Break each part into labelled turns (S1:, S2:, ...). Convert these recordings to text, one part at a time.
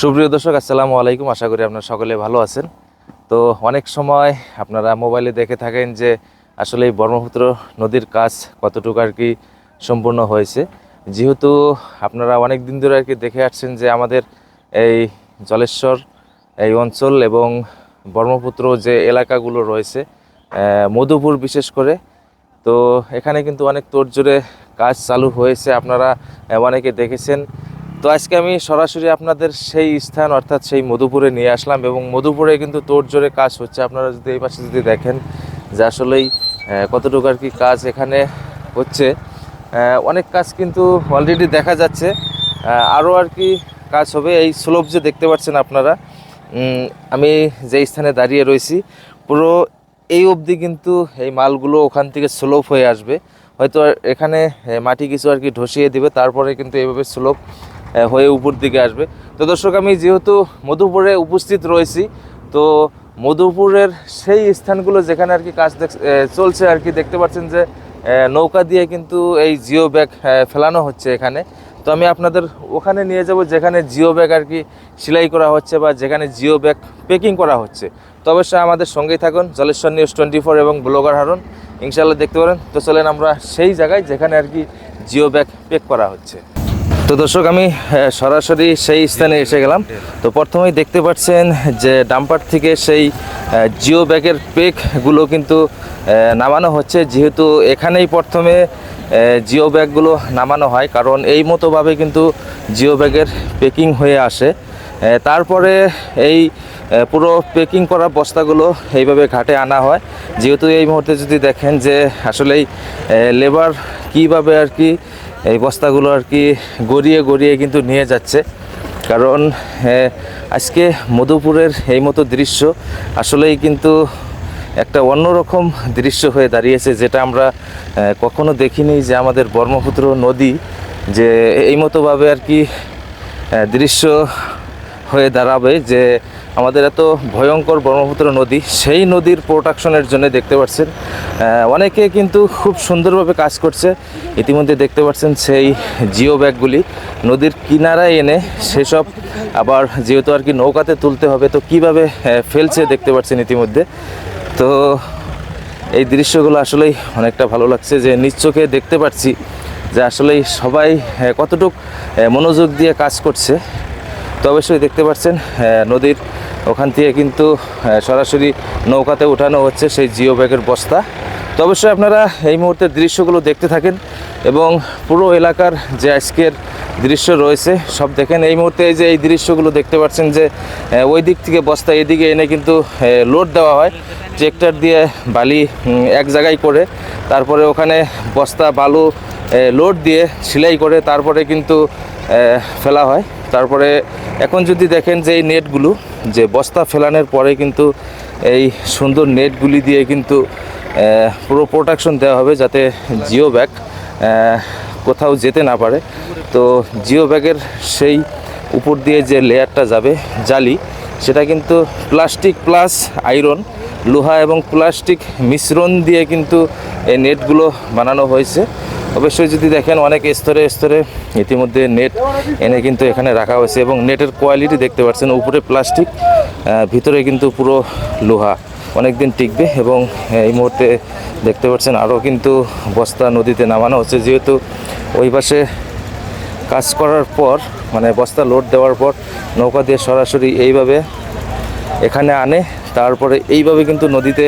S1: সুপ্রিয় দর্শক, আসসালামু আলাইকুম। আশা করি আপনারা সকলে ভালো আছেন। তো অনেক সময় আপনারা মোবাইলে দেখে থাকেন যে আসলে এই ব্রহ্মপুত্র নদীর কাজ কতটুকু আর কি সম্পূর্ণ হয়েছে। যেহেতু আপনারা অনেক দিন ধরে আর কি দেখে আসছেন যে আমাদের এই জলেশ্বর, এই অঞ্চল এবং ব্রহ্মপুত্র যে এলাকাগুলো রয়েছে মধুপুর বিশেষ করে তো এখানে কিন্তু অনেক তোড়জোড়ে কাজ চালু হয়েছে, আপনারা অনেকে দেখেছেন। তো আজকে আমি সরাসরি আপনাদের সেই স্থান, অর্থাৎ সেই মধুপুরে নিয়ে আসলাম এবং মধুপুরে কিন্তু তোড়জোড়ে কাজ হচ্ছে। আপনারা যদি এই পাশে যদি দেখেন যে আসলেই কতটুকু আর কি কাজ এখানে হচ্ছে। অনেক কাজ কিন্তু অলরেডি দেখা যাচ্ছে। আরও আর কি কাজ হবে, এই স্লোপ যে দেখতে পাচ্ছেন আপনারা আমি যে স্থানে দাঁড়িয়ে রয়েছি, পুরো এই অবধি কিন্তু এই মালগুলো ওখান থেকে স্লোপ হয়ে আসবে। হয়তো এখানে মাটি কিছু আর কি ধসিয়ে দিবে, তারপরে কিন্তু এইভাবে স্লোপ হয়ে উপর দিকে আসবে। তো দর্শক, আমি যেহেতু মধুপুরে উপস্থিত রয়েছি, তো মধুপুরের সেই স্থানগুলো যেখানে আর কি কাজ চলছে আর কি, দেখতে পাচ্ছেন যে নৌকা দিয়ে কিন্তু এই জিও ব্যাগ ফেলানো হচ্ছে এখানে। তো আমি আপনাদের ওখানে নিয়ে যাব, যেখানে জিও ব্যাগ আর কি সেলাই করা হচ্ছে বা যেখানে জিও ব্যাগ প্যাকিং করা হচ্ছে। তো অবশ্যই আমাদের সঙ্গেই থাকুন, জলেশ্বর নিউজ টোয়েন্টি ফোর এবং ব্লগার হারুন। ইনশাল্লাহ দেখতে পারেন। তো চলেন আমরা সেই জায়গায় যেখানে আর কি জিও ব্যাগ প্যাক করা হচ্ছে। তো দর্শক, আমি সরাসরি সেই স্থানে এসে গেলাম। তো প্রথমেই দেখতে পাচ্ছেন যে ডাম্পার থেকে সেই জিও ব্যাগের পেকগুলো কিন্তু নামানো হচ্ছে। যেহেতু এখানেই প্রথমে জিও ব্যাগগুলো নামানো হয়, কারণ এই মতোভাবে কিন্তু জিও ব্যাগের প্যাকিং হয়ে আসে। তারপরে এই পুরো প্যাকিং করা বস্তাগুলো এইভাবে ঘাটে আনা হয়। যেহেতু এই মুহূর্তে যদি দেখেন যে আসলেই লেবার কীভাবে আর কি এই বস্তাগুলো আর কি গড়িয়ে গড়িয়ে কিন্তু নিয়ে যাচ্ছে। কারণ আজকে মধুপুরের এই মতো দৃশ্য আসলেই কিন্তু একটা অন্যরকম দৃশ্য হয়ে দাঁড়িয়েছে, যেটা আমরা কখনো দেখিনি যে আমাদের ব্রহ্মপুত্র নদী যে এই মতোভাবে আর কি দৃশ্য হয়ে দাঁড়াবে যে আমাদের এত ভয়ঙ্কর ব্রহ্মপুত্র নদী, সেই নদীর প্রোটেকশনের জন্য দেখতে পাচ্ছেন অনেকে কিন্তু খুব সুন্দরভাবে কাজ করছে। ইতিমধ্যে দেখতে পাচ্ছেন সেই জিও ব্যাগগুলি। নদীর কিনারায় এনে সেসব আবার যেহেতু আর কি নৌকাতে তুলতে হবে, তো কীভাবে ফেলছে দেখতে পাচ্ছেন ইতিমধ্যে। তো এই দৃশ্যগুলো আসলেই অনেকটা ভালো লাগছে যে নিজ চোখে দেখতে পাচ্ছি যে আসলেই সবাই কতটুক মনোযোগ দিয়ে কাজ করছে। তো অবশ্যই দেখতে পাচ্ছেন নদীর ওখান থেকে কিন্তু সরাসরি নৌকাতে ওঠানো হচ্ছে সেই জিও ব্যাগের বস্তা। তো অবশ্যই আপনারা এই মুহূর্তের দৃশ্যগুলো দেখতে থাকেন এবং পুরো এলাকার যে আজকের দৃশ্য রয়েছে, সব দেখেন। এই মুহূর্তে এই যে এই দৃশ্যগুলো দেখতে পাচ্ছেন যে ওই দিক থেকে বস্তা এদিকে এনে কিন্তু লোড দেওয়া হয়। ট্রেক্টর দিয়ে বালি এক জায়গায় করে তারপরে ওখানে বস্তা, বালু লোড দিয়ে সেলাই করে তারপরে কিন্তু ফেলা হয়। তারপরে এখন যদি দেখেন যে এই নেটগুলো, যে বস্তা ফেলানোর পরে কিন্তু এই সুন্দর নেটগুলি দিয়ে কিন্তু পুরো প্রোটেকশন দেওয়া হবে যাতে জিও ব্যাগ কোথাও যেতে না পারে। তো জিও ব্যাগের সেই উপর দিয়ে যে লেয়ারটা যাবে জালি, সেটা কিন্তু প্লাস্টিক প্লাস আয়রন লোহা এবং প্লাস্টিক মিশ্রণ দিয়ে কিন্তু এই নেটগুলো বানানো হয়েছে। অবশ্যই যদি দেখেন অনেক স্তরে স্তরে ইতিমধ্যে নেট এনে কিন্তু এখানে রাখা হয়েছে এবং নেটের কোয়ালিটি দেখতে পাচ্ছেন, উপরে প্লাস্টিক ভিতরে কিন্তু পুরো লোহা অনেক দিন টিকবে এবং এই মুহূর্তে দেখতে পাচ্ছেন আরও কিন্তু বস্তা নদীতে নামানো হচ্ছে। যেহেতু ওই পাশে কাজ করার পর মানে বস্তা লোড দেওয়ার পর নৌকা দিয়ে সরাসরি এইভাবে এখানে আনে, তারপরে এইভাবে কিন্তু নদীতে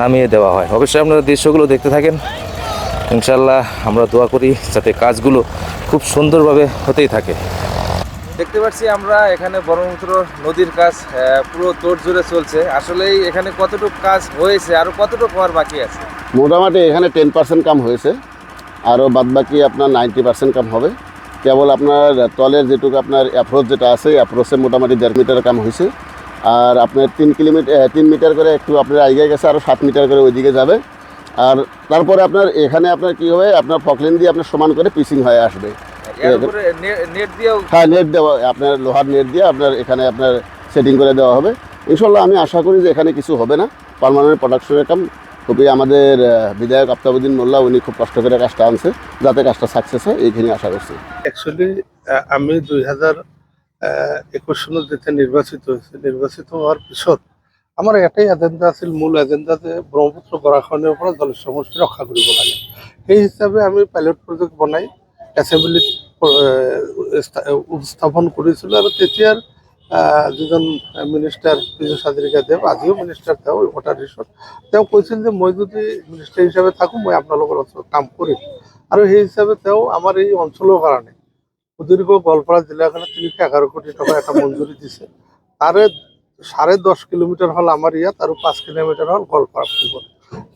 S1: নামিয়ে দেওয়া হয়। অবশ্যই আপনারা দৃশ্যগুলো দেখতে থাকেন। ইনশাল্লাহ আমরা দোয়া করি যাতে কাজগুলো খুব সুন্দরভাবে হতেই থাকে। দেখতে পাচ্ছি আমরা এখানে ব্রহ্মপুত্র নদীর কাজ পুরো তোড় জুড়ে চলছে। আসলেই এখানে কতটুকু কাজ হয়েছে আর কতটুকু হওয়ার বাকি আছে?
S2: মোটামুটি এখানে টেন পার্সেন্ট কাম হয়েছে আরও বাদবাকি আপনার নাইনটি পার্সেন্ট কাম হবে। কেবল আপনার তলের যেটুকু আপনার অ্যাপ্রোচ যেটা আছে অ্যাপ্রোচে মোটামুটি দেড় মিটার কাম হয়েছে। আর আপনার তিন কিলোমিটার তিন মিটার করে একটু আপনার এগিয়ে গেছে আরও সাত মিটার করে ওইদিকে যাবে। আর তারপরে আপনার এখানে আপনার কী হবে আপনার ফকলিন দিয়ে আপনার সমান করে পিসিং হয়ে আসবে। হ্যাঁ নেট দেওয়া আপনার লোহার নেট দিয়ে আপনার এখানে আপনার সেটিং করে দেওয়া হবে। ইনশাল্লাহ আমি আশা করি যে এখানে কিছু হবে না। পারমানেন্ট প্রোডাকশনের কাম খুবই আমাদের বিধায়ক আফতাবুদ্দিন মোল্লা উনি খুব কষ্ট করে কাজটা আনছে। যাতে কাজটা সাকসেস হয় এইখানে আশা করছি।
S3: অ্যাকচুয়ালি আমি দুই হাজার একুশ সনত যেতে নির্বাচিত হৈছে নিৰ্বাচিত হোৱাৰ পিছত আমাৰ এটাই এজেণ্ডা আছিল, মূল এজেণ্ডা যে ব্ৰহ্মপুত্ৰ গৰাখহনীয়াৰ পৰা জল সমষ্টি ৰক্ষা কৰিব লাগে। সেই হিচাপে আমি পাইলট প্ৰজেক্ট বনাই এছেম্বলিত উপস্থাপন কৰিছিলোঁ আৰু তেতিয়াৰ যিজন মিনিষ্টাৰ পীযুষ হাজৰিকাদেৱ আজিও মিনিষ্টাৰ তেওঁ ৱাটাৰ ৰিচোৰ্চ তেওঁ কৈছিল যে মই যদি মিনিষ্টাৰ হিচাপে থাকোঁ, মই আপোনালোকৰ ওচৰত কাম কৰিম। আৰু সেই হিচাপে তেওঁ আমাৰ এই অঞ্চলৰ কাৰণে, সুদীৰ্ঘ গোৱালপাৰা জিলাখনে তিনিশ এঘাৰ কোটি টকা এটা মঞ্জুৰি দিছে। তাৰে চাৰে দহ কিলোমিটাৰ হ'ল আমাৰ ইয়াত আৰু পাঁচ কিলোমিটাৰ হ'ল গোৱালপাৰা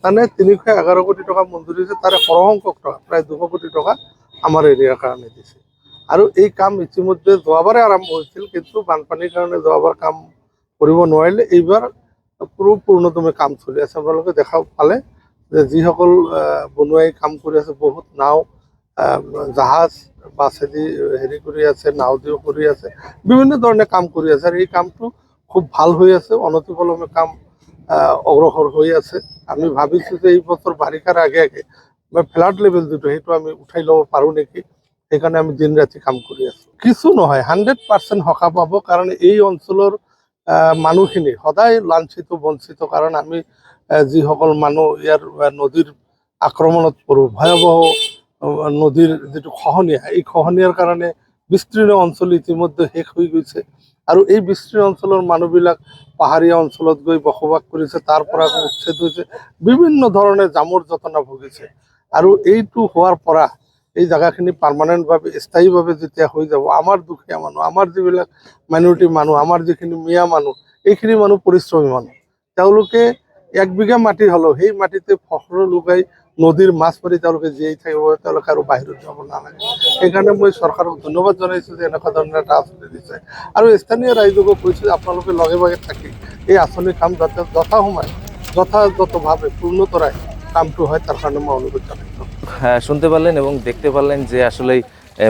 S3: মানে তিনিশ এঘাৰ কোটি টকা মঞ্জুৰি দিছে তাৰে সৰহসংখ্যক টকা, প্ৰায় দুশ কোটি টকা আমাৰ এৰিয়াৰ কাৰণে দিছে। আৰু এই কাম ইতিমধ্যে যোৱাবাৰে আৰম্ভ হৈছিল, কিন্তু বানপানীৰ কাৰণে যোৱাবাৰ কাম কৰিব নোৱাৰিলে, এইবাৰ পুৰো পূৰ্ণদমে কাম চলি আছে। আপোনালোকে দেখা পালে যে যিসকল বনুৱাই কাম কৰি আছে, বহুত নাও জাহাজ, বাছেদি হেৰি কৰি আছে, নাও দিও কৰি আছে, বিভিন্ন ধৰণে কাম কৰি আছে। আৰু এই কামটো খুব ভালো হৈ আছে অনতিপলমে কাম অগ্ৰসৰ হৈ আছে। আমি ভাবিছোঁ যে এই বছৰ বাৰিষাৰ আগে আগে বা ফ্লাড লেভেল যিটো সেইটো আমি উঠাই ল'ব পাৰোঁ নেকি? সেইকাৰণে আমি দিন ৰাতি কাম কৰি আছোঁ। কিছু নহয় হাণ্ড্ৰেড পাৰ্চেণ্ট সকাহ পাব কাৰণ এই অঞ্চলৰ মানুহখিনি সদায় লাঞ্ছিত বঞ্চিত কাৰণ আমি যিসকল মানুহ ইয়াৰ নদীৰ আক্ৰমণত পৰোঁ ভয়াৱহ আহ, নদীৰ যিটো খহনীয়া এই খহনীয়াৰ কাৰণে বিস্তীৰ্ণ অঞ্চল ইতিমধ্যে শেষ হৈ গৈছে। আৰু এই বিস্তীৰ্ণ অঞ্চলৰ মানুহবিলাক পাহাৰীয়া অঞ্চলত গৈ বসবাস কৰিছে, তাৰ পৰা উচ্ছেদ হৈছে, বিভিন্ন ধৰণে জামৰ যতনা ভুগিছে। আৰু এইটো হোৱাৰ পৰা এই জেগাখিনি পাৰ্মানেণ্টভাৱে স্থায়ীভাৱে যেতিয়া হৈ যাব, আমাৰ দুখীয়া মানুহ, আমাৰ যিবিলাক মাইনৰিটি মানুহ, আমাৰ যিখিনি মিয়া মানুহ, এইখিনি মানুহ পৰিশ্ৰমী মানুহ। তেওঁলোকে এক বিঘা মাটি হ'লেও, সেই মাটিতে ফসল লগাই নদীৰ মাছ মাৰি তেওঁলোকে জীয়াই থাকিব তেওঁলোকে আৰু বাহিৰত যাব নালাগে। সেইকাৰণে মই চৰকাৰক ধন্যবাদ জনাইছোঁ যে এনেকুৱা ধৰণৰ এটা আঁচনি দিছে। আৰু স্থানীয় ৰাইজকো কৈছোঁ যে আপোনালোকে লগে ভাগে থাকি এই আঁচনিৰ কাম যাতে যথা সময় যথাযথভাৱে পূৰ্ণতৰাই কামটো হয় তাৰ কাৰণে মই অনুৰোধ জনাইছোঁ।
S1: হ্যাঁ, শুনতে পারলেন এবং দেখতে পারলেন যে আসলে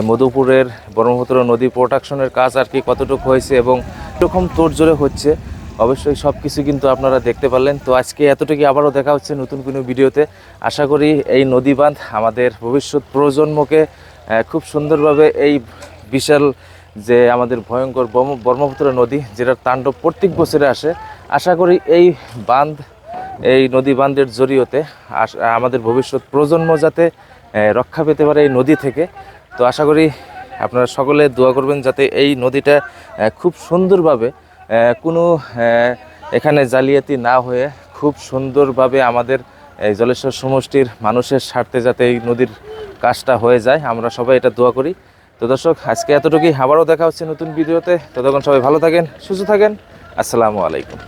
S1: মধুপুরের ব্রহ্মপুত্র নদী প্রোটেকশনের কাজ আর কি কতটুকু হয়েছে এবং এরকম তোড়জোড়ে হচ্ছে। অবশ্যই সব কিছু কিন্তু আপনারা দেখতে পারলেন। তো আজকে এতটুকু আবারও দেখা হচ্ছে নতুন কোনো ভিডিওতে। আশা করি এই নদী বাঁধ আমাদের ভবিষ্যৎ প্রজন্মকে খুব সুন্দরভাবে এই বিশাল যে আমাদের ভয়ঙ্কর ব্রহ্ম- ব্রহ্মপুত্র নদী, যেটার তাণ্ডব প্রত্যেক বছরে আসে, আশা করি এই বাঁধ, এই নদী বাঁধের জরিয়তে আমাদের ভবিষ্যৎ প্রজন্ম যাতে রক্ষা পেতে পারে এই নদী থেকে। তো আশা করি আপনারা সকলে দোয়া করবেন যাতে এই নদীটা খুব সুন্দরভাবে কোনো এখানে জালিয়াতি না হয়ে খুব সুন্দরভাবে আমাদের এই জলেশ্বর সমষ্টির মানুষের স্বার্থে যাতে এই নদীর কাজটা হয়ে যায়, আমরা সবাই এটা দোয়া করি। তো দর্শক, আজকে এতটুকুই, আবারও দেখা হচ্ছে নতুন ভিডিওতে। ততক্ষণ সবাই ভালো থাকেন, সুস্থ থাকেন। আসসালামু আলাইকুম।